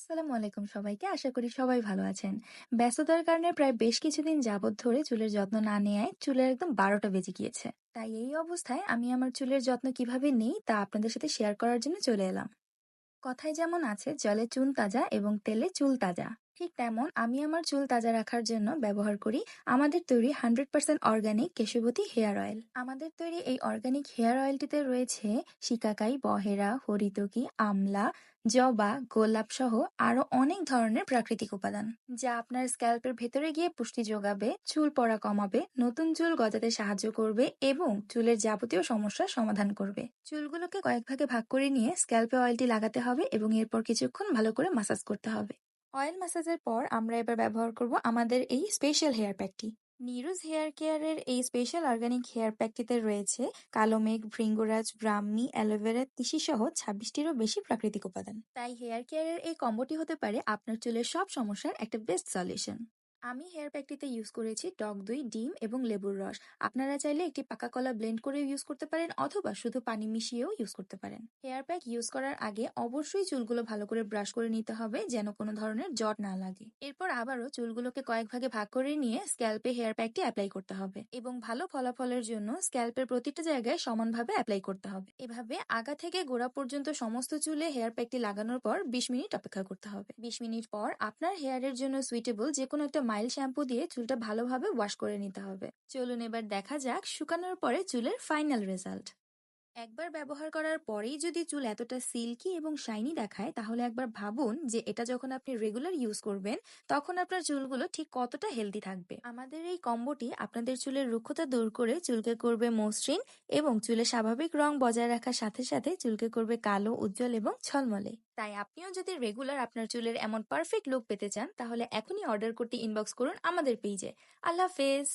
আসসালামু আলাইকুম সবাইকে। আশা করি সবাই ভালো আছেন। ব্যস্ততার কারণে প্রায় বেশ কিছুদিন যাবৎ ধরে চুলের যত্ন না নেয়ায় চুলের একদম বারোটা বেজে গিয়েছে। তাই এই অবস্থায় আমি আমার চুলের যত্ন কীভাবে নিই তা আপনাদের সাথে শেয়ার করার জন্য চলে এলাম। কথায় যেমন আছে, জলে চুন তাজা এবং তেলে চুল তাজা। ঠিক তেমন আমি আমার চুল তাজা রাখার জন্য ব্যবহার করি। আমাদের তৈরি hundred percent organic Keshabati hair oil. আমাদের তৈরি এই অর্গানিক হেয়ার অয়েলটিতে রয়েছে শিকাকাই, বহেরা, হরিতকি, আমলা, জবা গোলাপ সহ আরও অনেক ধরনের প্রাকৃতিক উপাদান, যা আপনার স্ক্যাল্পের ভেতরে গিয়ে পুষ্টি যোগাবে, চুল পড়া কমাবে, নতুন চুল গজাতে সাহায্য করবে এবং চুলের যাবতীয় সমস্যার সমাধান করবে। চুলগুলোকে কয়েক ভাগে ভাগ করে নিয়ে স্ক্যাল্পে অয়েলটি লাগাতে হবে এবং এরপর কিছুক্ষণ ভালো করে মাসাজ করতে হবে। অয়েল ম্যাসাজের পর আমরা এবার ব্যবহার করব আমাদের এই স্পেশাল হেয়ার প্যাকটি নিরুজ হেয়ার কেয়ারের এই স্পেশাল অর্গানিক হেয়ার প্যাকটিতে রয়েছে কালো মেঘ, ভৃঙ্গরাজ, ব্রাহ্মী অ্যালোভেরা তিসি সহ ছাব্বিশটিরও বেশি প্রাকৃতিক উপাদান। তাই হেয়ার কেয়ারের এই কম্বোটি হতে পারে আপনার চুলের সব সমস্যার একটা বেস্ট সলিউশন আমি হেয়ার প্যাকটিতে ইউজ করেছি টক দই, ডিম এবং লেবুর রস। আপনারা চাইলে একটি পাকা কলা ব্লেন্ড করে ইউজ করতে পারেন অথবা শুধু পানি মিশিয়েও ইউজ করতে পারেন। হেয়ার প্যাক ইউজ করার আগে অবশ্যই চুলগুলো ভালো করে ব্রাশ করে নিতে হবে যেন কোনো ধরনের জট না লাগে। এরপর আবারও চুলগুলোকে কয়েক ভাগে ভাগ করে নিয়ে স্ক্যাল্পে হেয়ার প্যাকটি অ্যাপ্লাই করতে হবে এবং ভালো ফলাফলের জন্য স্ক্যাল্পের প্রতিটা জায়গায় সমানভাবে অ্যাপ্লাই করতে হবে। এভাবে আগা থেকে গোড়া পর্যন্ত সমস্ত চুলে হেয়ার প্যাকটি লাগানোর পর বিশ মিনিট অপেক্ষা করতে হবে। বিশ মিনিট পর আপনার হেয়ারের জন্য সুইটেবল যে কোনো একটা মাইল শ্যাম্পু দিয়ে চুলটা ভালোভাবে ওয়াশ করে নিতে হবে। চলুন এবার দেখা যাক শুকানোর পরে চুলের ফাইনাল রেজাল্ট। একবার ব্যবহার করার পরেই যদি চুল এতটা সিল্কি এবং শাইনি দেখায়, তাহলে একবার ভাবুন যে এটা যখন আপনি রেগুলার ইউজ করবেন, তখন আপনার চুলগুলো ঠিক কতটা হেলদি থাকবে। আমাদের এই কম্বোটি আপনাদের চুলের রুক্ষতা দূর করে চুলকে করবে মসৃণ এবং চুলের স্বাভাবিক রং বজায় রাখার সাথে সাথে চুলকে করবে কালো, উজ্জ্বল এবং ছলমলে তাই আপনিও যদি রেগুলার আপনার চুলের এমন পারফেক্ট লুক পেতে চান, তাহলে এখনই অর্ডার করতে ইনবক্স করুন আমাদের পেজে। আল্লাহ হাফেজ!